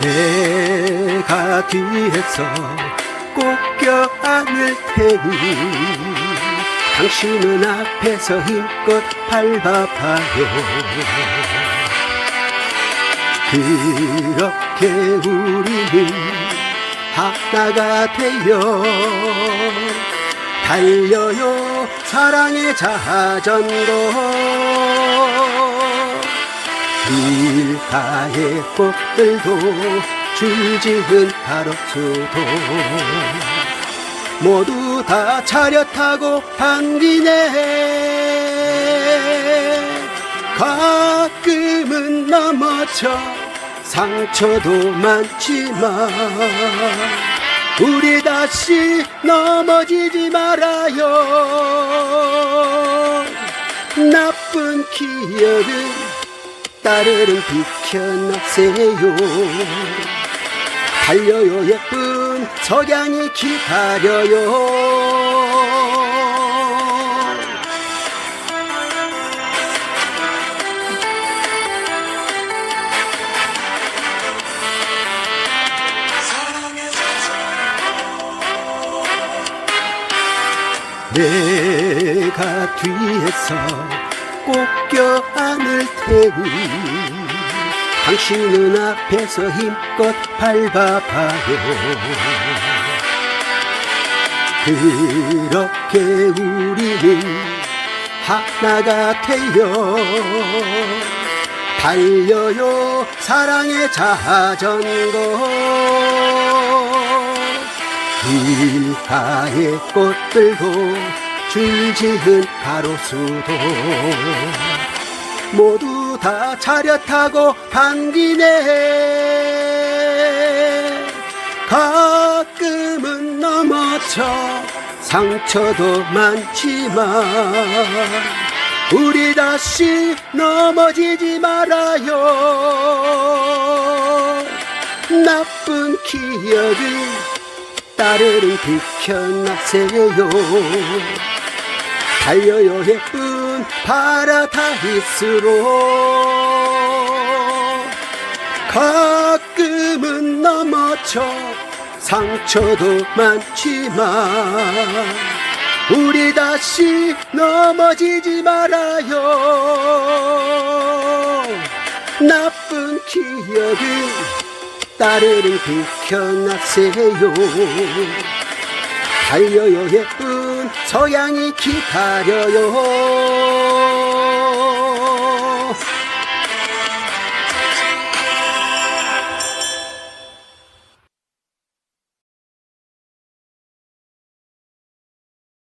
내가 뒤에서 꼭 껴안을 테니 당신은 앞에서 힘껏 밟아봐요 그렇게 우리는 하나가 되어 달려요. 사랑의 자전거 길가의 꽃들도 줄지은 가로수도. 모두 다 차렷하고 반기네. 가끔은 넘어져 상처도 많지만 우리 다시 넘어지지 말아요. 나쁜 기억은 따르릉 비켜나세요. 달려요 예쁜 석양이 기다려요. 내가 뒤에서 꼭 껴안을 테니 당신은 앞에서 힘껏 밟아봐요. 그렇게 우리는 하나가 되어 달려요 사랑의 자전거. 길가의 꽃들도 줄지은 가로수도. 모두 다 차렷하고 반기네. 가끔은 넘어져 상처도 많지만 우리 다시 넘어지지 말아요. 나쁜 기억은 따르릉 비켜나세요 달려요 예쁜 파라다이스로 가끔은 넘어져 상처도 많지만 우리 다시 넘어지지 말아요. 나쁜 기억은 따르릉 비켜나세요. 달려요 예쁜 서양이 기다려요.